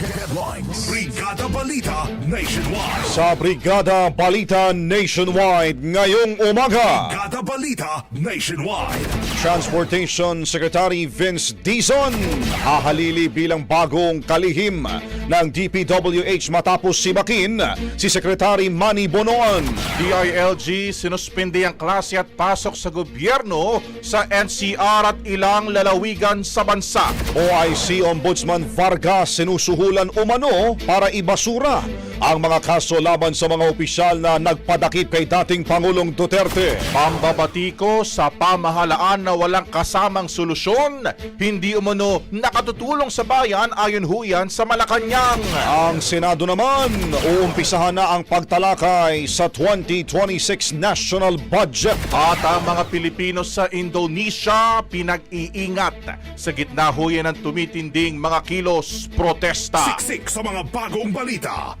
Headlines. Brigada Balita Nationwide. Sa Brigada Balita Nationwide ngayong umaga, Brigada Balita Nationwide. Transportation Secretary Vince Dizon hahalili bilang bagong kalihim ng DPWH matapos sibakin si Secretary Manny Bonoan. DILG sinuspindi ang klase at pasok sa gobyerno sa NCR at ilang lalawigan sa bansa. OIC Ombudsman Vargas sinusuhulan umano para ibasura ang mga kaso laban sa mga opisyal na nagpadakip kay dating Pangulong Duterte. Pambabatiko sa pamahalaan na walang kasamang solusyon, hindi umano nakatutulong sa bayan ayon huyan sa Malacanang. Ang Senado naman, uumpisahan na ang pagtalakay sa 2026 national budget. At ang mga Pilipino sa Indonesia pinag-iingat sa gitna huyan ng tumitinding mga kilos protesta. Siksik sa mga bagong balita.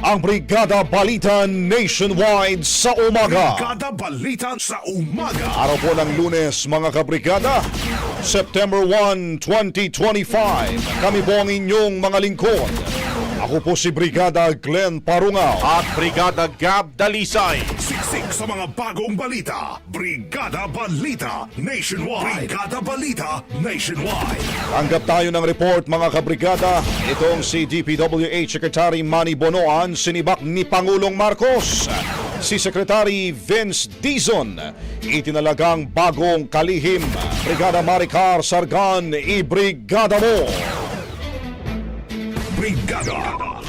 ang Brigada Balita Nationwide sa umaga. Brigada Balita sa umaga. Araw po ng lunes mga kabrigada, September 1, 2025. Kami po ang inyong mga lingkod. Ako po si Brigada Glenn Parungaw. At Brigada Gab Dalisay. Siksik sa mga bagong balita. Brigada Balita Nationwide. Brigada Balita Nationwide. Tanggap tayo ng report mga kabrigada. Itong si DPWH Secretary Manny Bonoan sinibak ni Pangulong Marcos. Si Secretary Vince Dizon itinalagang bagong kalihim. Brigada Maricar Sargan, ibrigada mo! Brigada. Live Report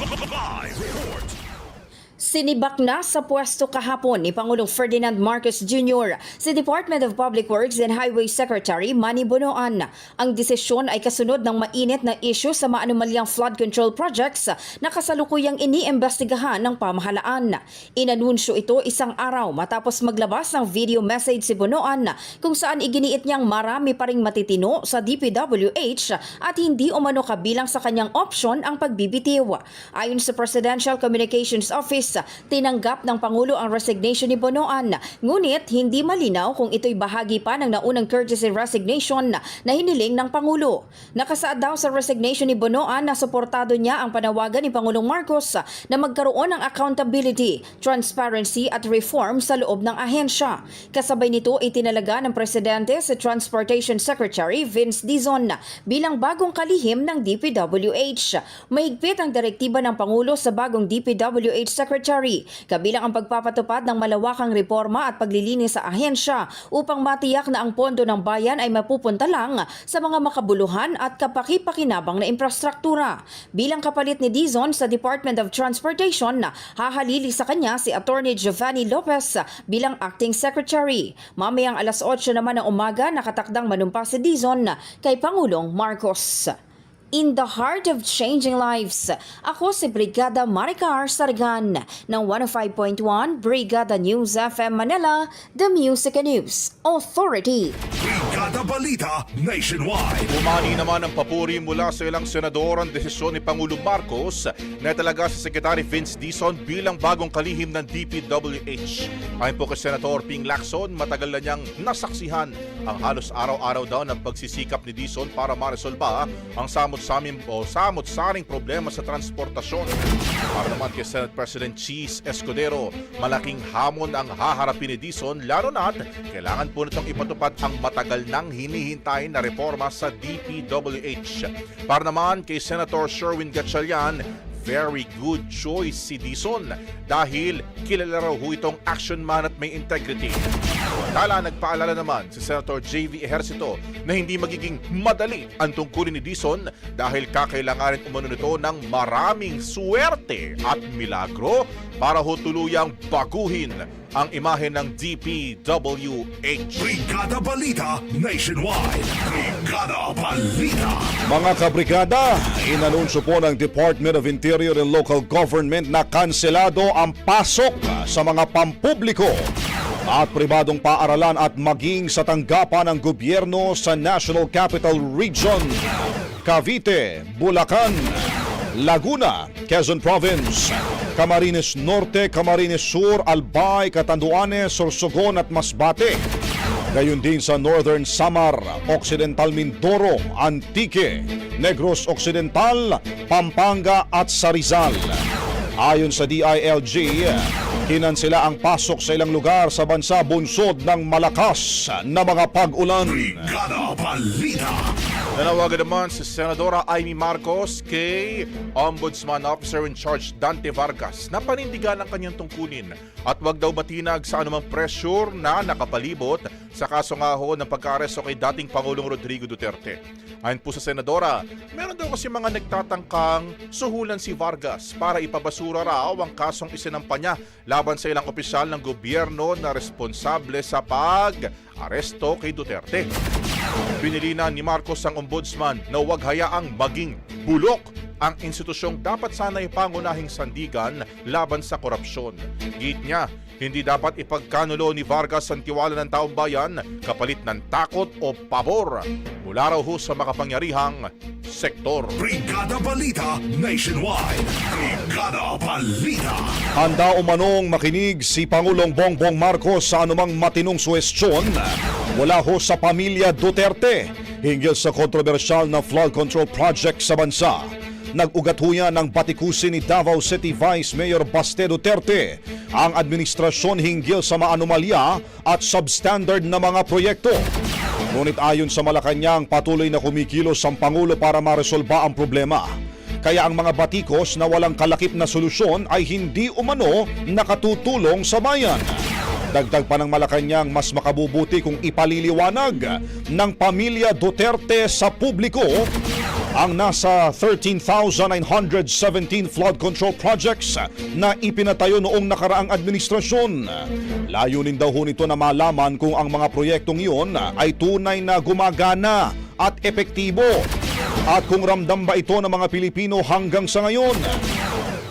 Sinibak na sa pwesto kahapon ni Pangulong Ferdinand Marcos Jr. si Department of Public Works and Highway Secretary Manny Bonoan. Ang desisyon ay kasunod ng mainit na issue sa maanumalyang flood control projects na kasalukuyang iniimbestigahan ng pamahalaan. Inanunsyo ito isang araw matapos maglabas ng video message si Bonoan kung saan iginiit niyang marami pa ring matitino sa DPWH at hindi umano kabilang sa kanyang option ang pagbibitiw. Ayon sa Presidential Communications Office, tinanggap ng Pangulo ang resignation ni Bonoan. Ngunit hindi malinaw kung ito'y bahagi pa ng naunang courtesy resignation na hiniling ng Pangulo. Nakasaad daw sa resignation ni Bonoan na suportado niya ang panawagan ni Pangulong Marcos na magkaroon ng accountability, transparency at reform sa loob ng ahensya. Kasabay nito itinalaga ng Presidente si Transportation Secretary Vince Dizon bilang bagong kalihim ng DPWH. Mahigpit ang direktiba ng Pangulo sa bagong DPWH Secretary, kabilang ang pagpapatupad ng malawakang reforma at paglilinis sa ahensya upang matiyak na ang pondo ng bayan ay mapupunta lang sa mga makabuluhan at kapaki-pakinabang na infrastruktura. Bilang kapalit ni Dizon sa Department of Transportation, hahalili sa kanya si Attorney Giovanni Lopez bilang acting secretary. Mamayang alas 8 naman ng umaga nakatakdang manumpa si Dizon kay Pangulong Marcos. In the heart of changing lives, ako si Brigada Maricar Sargan ng 105.1 Brigada News FM Manila, The Music and News Authority. Brigada Balita Nationwide Umani naman ang papuri mula sa ilang senador ang desisyon ni Pangulong Marcos na talaga si Secretary Vince Dizon bilang bagong kalihim ng DPWH. Ayon po kay Senator Ping Lacson, matagal na niyang nasaksihan ang halos araw-araw daw ng pagsisikap ni Dizon para maresolba ang samot-saming o samot-saring problema sa transportasyon. Para naman kay Senate President Cheese Escudero, malaking hamon ang haharapin ni Dizon lalo na't kailangan po nitong ipatupad ang matagal nang hinihintay na reforma sa DPWH. Para naman kay Senator Sherwin Gatchalian, very good choice si Dizon dahil kilala raw ho itong action man at may integrity. Tala nagpaalala naman si Senator J.V. Ejercito na hindi magiging madali ang tungkulin ni Dizon dahil kakailanganin umano nito ng maraming swerte at milagro para ho tuluyang baguhin ang imahe ng DPWH. Brigada Balita Nationwide Brigada Balita Mga kabrigada, inanunsyo po ng Department of Interior and Local Government na kanselado ang pasok sa mga pampubliko at pribadong paaralan at maging sa tanggapan ng gobyerno sa National Capital Region, Cavite, Bulacan, Laguna, Quezon Province, Camarines Norte, Camarines Sur, Albay, Catanduanes, Sorsogon at Masbate. Gayon din sa Northern Samar, Occidental Mindoro, Antique, Negros Occidental, Pampanga at sa Rizal. Ayon sa DILG, kinansela ang pasok sa ilang lugar sa bansa bunsod ng malakas na mga pag-ulan. Brigada Balita Nanawagan naman si Senadora Amy Marcos kay Ombudsman Officer in Charge Dante Vargas na panindigan ang kanyang tungkulin at wag daw matinag sa anumang pressure na nakapalibot sa kaso nga ho ng pagkaaresto kay dating Pangulong Rodrigo Duterte. Ayon po sa Senadora, meron daw kasi mga nagtatangkang suhulan si Vargas para ipabasura raw ang kasong isinampa niya laban sa ilang opisyal ng gobyerno na responsable sa pag-aresto kay Duterte. Pinilinan ni Marcos ang ombudsman na huwag hayaang maging bulok ang institusyong dapat sana'y pangunahing sandigan laban sa korupsyon. Git niya, hindi dapat ipagkanulo ni Vargas ang tiwala ng taong bayan kapalit ng takot o pabor mula raw ho sa makapangyarihang sektor. Brigada Balita Nationwide Brigada Balita Handa umanong makinig si Pangulong Bongbong Marcos sa anumang matinong suwestyon mula ho sa pamilya Duterte hinggil sa kontrobersyal na flood control project sa bansa. Nag-ugat ho yan ng batikusin ni Davao City Vice Mayor Baste Duterte ang administrasyon hinggil sa maanomalya at substandard na mga proyekto. Ngunit ayon sa Malacanang, patuloy na kumikilos ang Pangulo para maresolba ang problema. Kaya ang mga batikos na walang kalakip na solusyon ay hindi umano nakatutulong sa bayan. Dagdag pa ng Malacanang, mas makabubuti kung ipaliliwanag ng pamilya Duterte sa publiko ang nasa 13,917 flood control projects na ipinatayo noong nakaraang administrasyon. Layunin daw ho nito na malaman kung ang mga proyektong iyon ay tunay na gumagana at epektibo at kung ramdam ba ito ng mga Pilipino hanggang sa ngayon.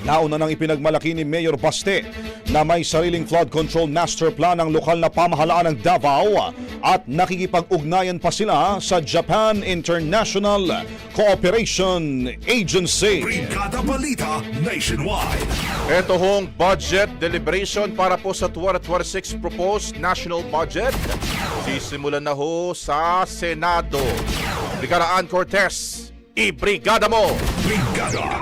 Nauna nang ipinagmalaki ni Mayor Baste na may sariling flood control master plan ang lokal na pamahalaan ng Davao at nakikipag-ugnayan pa sila sa Japan International Cooperation Agency. Brigada Balita Nationwide. Ito hong budget deliberation para po sa 2026 proposed national budget. Sisimulan na ho sa Senado. Brigada Ann Cortez, ibrigada mo! Brigada.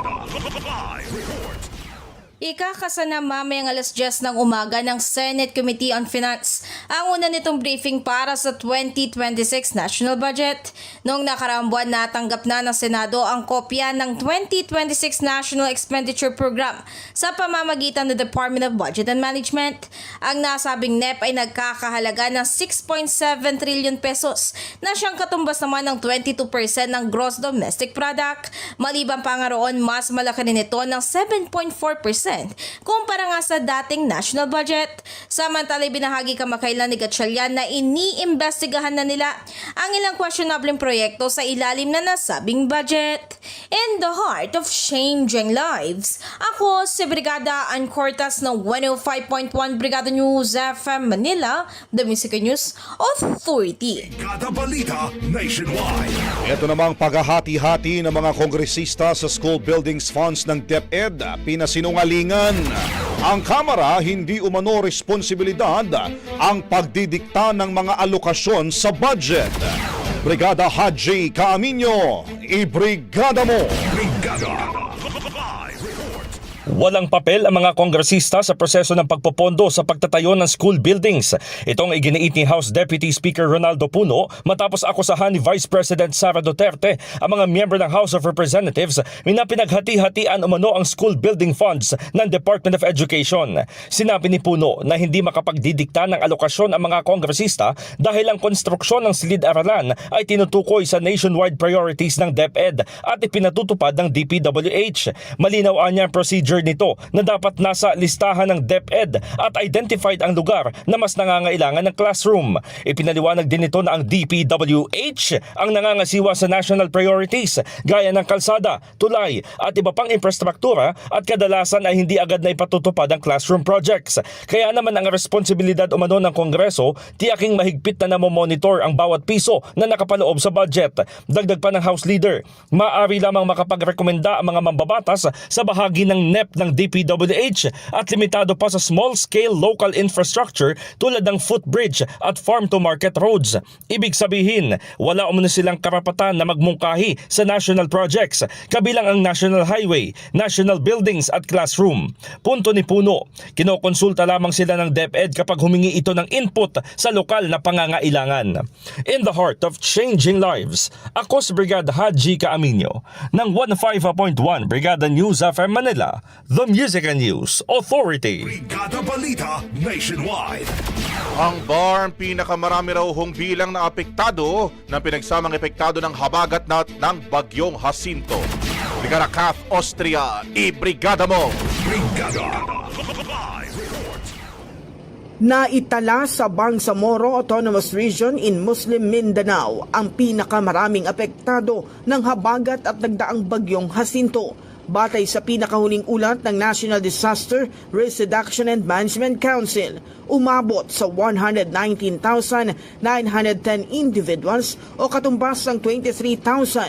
Ikakasana mamayang alas 10 ng umaga ng Senate Committee on Finance ang una nitong briefing para sa 2026 national budget. Noong nakaraang buwan natanggap na ng Senado ang kopya ng 2026 National Expenditure Program sa pamamagitan ng Department of Budget and Management. Ang nasabing NEP ay nagkakahalaga ng 6.7 trillion pesos na siyang katumbas naman ng 22% ng gross domestic product. Maliban pa nga mas malaki rin ito ng 7.4% kumpara nga sa dating national budget. Samantala, binahagi kamakailan ni Gatchalian na iniimbestigahan na nila ang ilang questionable proyekto sa ilalim na nasabing budget. In the heart of changing lives, ako si Brigada Ann Cortas ng 105.1 Brigada News FM Manila, The Music News Authority. Brigada Balita Nationwide. Ito namang paghahati-hati ng mga kongresista sa school buildings funds ng DepEd pinasinungalingan. Ang Kamara hindi umano responsibilidad ang pagdidikta ng mga alokasyon sa budget. Brigada Haji Kaaminyo, ibrigada mo! Brigada. Walang papel ang mga kongresista sa proseso ng pagpopondo sa pagtatayo ng school buildings. Itong iginiit ni House Deputy Speaker Ronaldo Puno matapos akusahan ni Vice President Sara Duterte ang mga miyembro ng House of Representatives na pinaghati-hatian umano ang school building funds ng Department of Education. Sinabi ni Puno na hindi makapagdidikta ng alokasyon ang mga kongresista dahil ang konstruksyon ng silid-aralan ay tinutukoy sa nationwide priorities ng DepEd at ipinatutupad ng DPWH. Malinaw anya ang procedure nito na dapat nasa listahan ng DepEd at identified ang lugar na mas nangangailangan ng classroom. Ipinaliwanag din nito na ang DPWH ang nangangasiwa sa national priorities gaya ng kalsada, tulay at iba pang infrastruktura at kadalasan ay hindi agad na ipatutupad ang classroom projects. Kaya naman ang responsibilidad umano ng Kongreso tiyaking mahigpit na namomonitor ang bawat piso na nakapaloob sa budget. Dagdag pa ng House Leader, maaari lamang makapagrekomenda ang mga mambabatas sa bahagi ng NEP ng DPWH at limitado pa sa small-scale local infrastructure tulad ng footbridge at farm-to-market roads. Ibig sabihin, wala umano silang karapatan na magmungkahi sa national projects, kabilang ang national highway, national buildings at classroom. Punto ni Puno, kinokonsulta lamang sila ng DepEd kapag humingi ito ng input sa lokal na pangangailangan. In the heart of changing lives, ako si Brigada Haji Kaaminyo ng 15.1 Brigada News FM Manila, The Music and News Authority. Brigada Balita Nationwide. Ang BARM pinakamarami raw hong bilang na apektado ng pinagsamang epektado ng habagat na ng bagyong Jacinto. Brigada CAF Austria, ibrigada mo! Brigada. Naitala sa Bangsamoro Autonomous Region in Muslim Mindanao ang pinakamaraming apektado ng habagat at nagdaang bagyong Jacinto. Batay sa pinakahuling ulat ng National Disaster Risk Reduction and Management Council, umabot sa 119,910 individuals o katumbas ng 23,982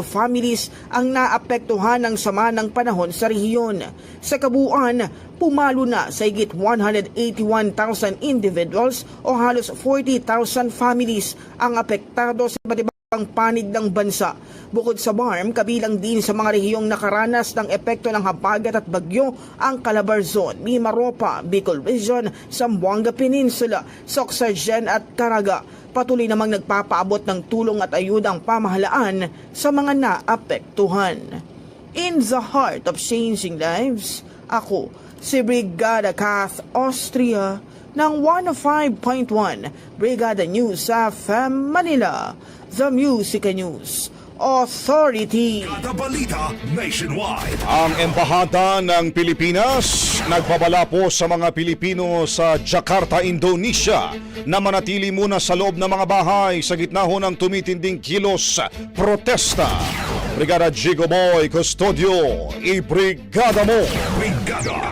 families ang naapektuhan ng sama ng panahon sa rehiyon. Sa kabuuan, pumalo na sa higit 181,000 individuals o halos 40,000 families ang apektado sa iba't ibang panig ng bansa. Bukod sa BARM, kabilang din sa mga rehiyong nakaranas ng epekto ng habagat at bagyo ang Calabarzon, Mimaropa, Bicol Region, Zamboanga Peninsula, Soxargen at Caraga. Patuloy namang nagpapaabot ng tulong at ayuda ang pamahalaan sa mga naapektuhan. In the heart of changing lives, ako si Brigada Kath Austria ng 105.1 Brigada News FM Manila, The Music News Authority. Kada balita nationwide. Ang Embahada ng Pilipinas nagbabala po sa mga Pilipino sa Jakarta, Indonesia na manatili muna sa loob ng mga bahay sa gitna ho ng tumitinding kilos protesta. Brigada Jigo Boy Custodio, ibrigada mo! Brigada.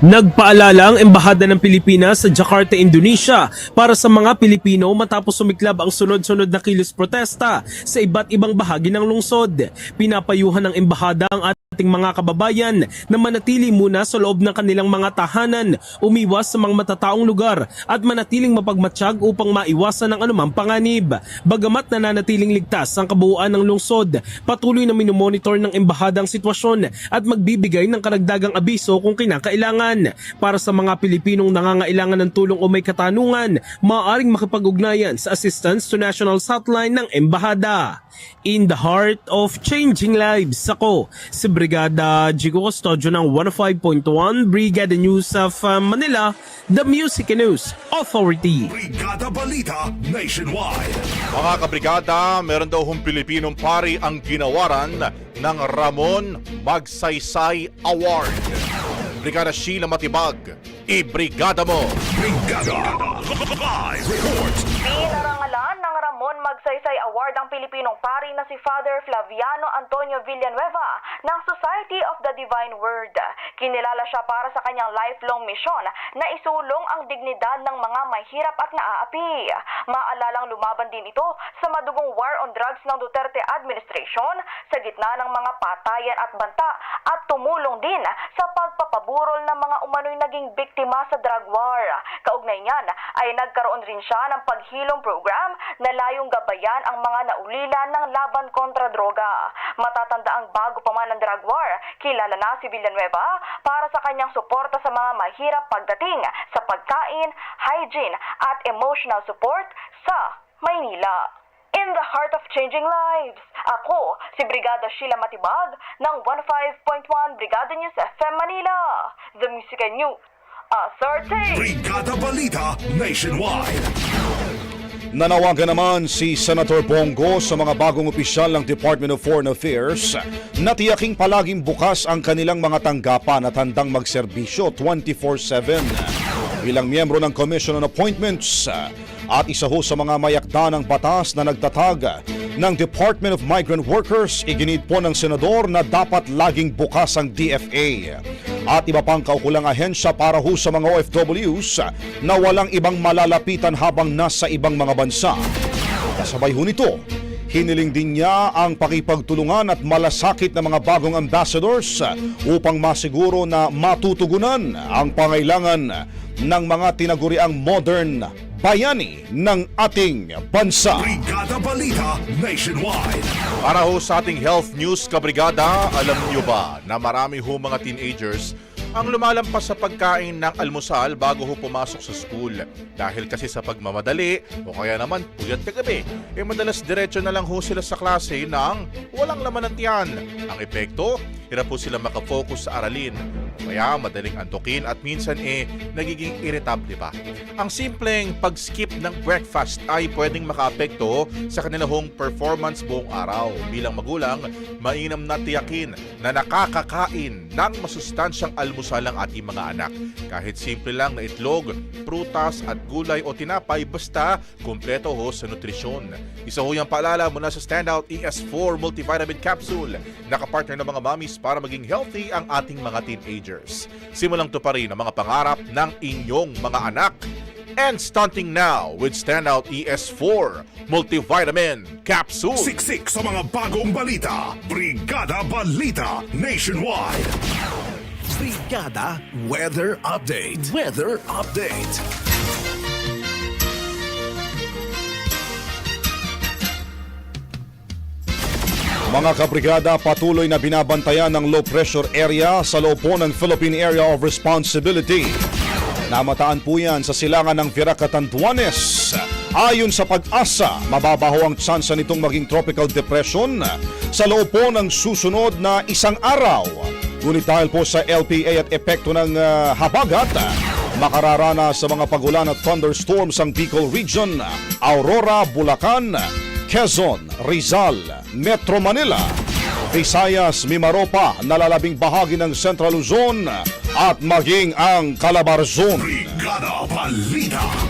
Nagpaalala ang Embahada ng Pilipinas sa Jakarta, Indonesia para sa mga Pilipino matapos sumiklab ang sunod-sunod na kilos protesta sa iba't ibang bahagi ng lungsod. Pinapayuhan ng Embahada ang ating mga kababayan na manatili muna sa loob ng kanilang mga tahanan, umiwas sa mga matataong lugar at manatiling mapagmatsyag upang maiwasan ang anumang panganib. Bagamat nananatiling ligtas ang kabuuan ng lungsod, patuloy na minomonitor ng Embahada ang sitwasyon at magbibigay ng karagdagang abiso kung kinakailangan. Para sa mga Pilipinong nangangailangan ng tulong o may katanungan, maaaring makipag-ugnayan sa Assistance to National Hotline ng Embahada. In the heart of changing lives, ako si Brigada Jigo Custodio ng 105.1 Brigada News of uh, Manila, The Music News Authority. Brigada balita nationwide. Mga kabrigada, meron daw hong Pilipinong pari ang ginawaran ng Ramon Magsaysay Award. Brigada Sheila Matibag, ibrigada mo! Brigada. Live report. Magsaysay Award ang Pilipinong pari na si Father Flaviano Antonio Villanueva ng Society of the Divine Word. Kinilala siya para sa kanyang lifelong misyon na isulong ang dignidad ng mga mahirap at naaapi. Maalalang lumaban din ito sa madugong war on drugs ng Duterte administration sa gitna ng mga patayan at banta at tumulong din sa pagpapaburol ng mga umano'y naging biktima sa drug war. Kaugnay niyan ay nagkaroon rin siya ng paghilom program na layong gabayan ang mga naulila ng laban kontra droga. Matatanda ang bago pa man ang drug war, kilala na si Villanueva para sa kanyang suporta sa mga mahirap pagdating sa pagkain, hygiene at emotional support sa Maynila. In the heart of changing lives, ako si Brigada Sheila Matibag ng 105.1 Brigada News FM Manila. The Music and New Authority! Brigada balita nationwide. Nanawagan naman si Senator Bongo sa mga bagong opisyal ng Department of Foreign Affairs na tiyaking palaging bukas ang kanilang mga tanggapan at handang magserbisyo 24-7 bilang miyembro ng Commission on Appointments at isa ho sa mga mayakda ng batas na nagtatag ng Department of Migrant Workers, iginid po ng Senador na dapat laging bukas ang DFA at iba pang kaukulang ahensya para ho sa mga OFWs na walang ibang malalapitan habang nasa ibang mga bansa. Kasabay ho nito, hiniling din niya ang pakipagtulungan at malasakit ng mga bagong ambassadors upang masiguro na matutugunan ang pangailangan ng mga tinaguriang modern bayani ng ating bansa. Brigada balita nationwide. Para ho sa ating health news kabrigada, alam niyo ba na marami ho mga teenagers ang lumalampas sa pagkain ng almusal bago ho pumasok sa school. Dahil kasi sa pagmamadali o kaya naman puyat kagabi, eh madalas diretso na lang ho sila sa klase ng walang laman ng tiyan. Ang epekto, hirap po sila makafocus sa aralin. Kaya madaling antukin at minsan eh nagiging irritable pa. Ang simpleng pag-skip ng breakfast ay pwedeng makaapekto sa kanilang performance buong araw. Bilang magulang, mainam na tiyakin na nakakakain ng masustansyang almusal ang ating mga anak. Kahit simple lang na itlog, prutas at gulay o tinapay basta kumpleto ho sa nutrisyon. Isa ho yung paalala mula sa Standout ES4 Multivitamin Capsule. Nakapartner ng mga mommies para maging healthy ang ating mga teenagers. Simulang to pa rin ang mga pangarap ng inyong mga anak. And stunting now with Standout ES4 Multivitamin Capsule. Siksik sa mga bagong balita. Brigada balita nationwide. Brigada Weather Update. Weather Update. Mga kabrigada, patuloy na binabantayan ng low pressure area sa loob po ng Philippine Area of Responsibility. Namataan po yan sa silangan ng Viracatanduanes. Ayon sa pag-asa, mababaho ang tsansa nitong maging tropical depression sa loob po ng susunod na isang araw. Ngunit dahil po sa LPA at epekto ng ah, habagat, makararana sa mga pagulan at thunderstorms ang Bicol Region, Aurora, Bulacan, Quezon, Rizal, Metro Manila, Visayas, Mimaropa, nalalabing bahagi ng Central Luzon at maging ang Calabarzon. Brigada Balita.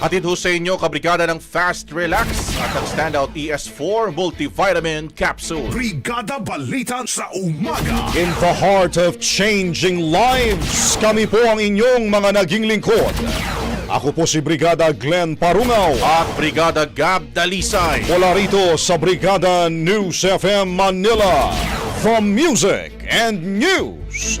Hatid ho sa inyo, kabrigada ng Fast Relax at ang Standout ES4 Multivitamin Capsule. Brigada Balita sa umaga. In the heart of changing lives, kami po ang inyong mga naging lingkod. Ako po si Brigada Glenn Parungaw. At Brigada Gab Dalisay. Mula rito sa Brigada News FM Manila. From Music and News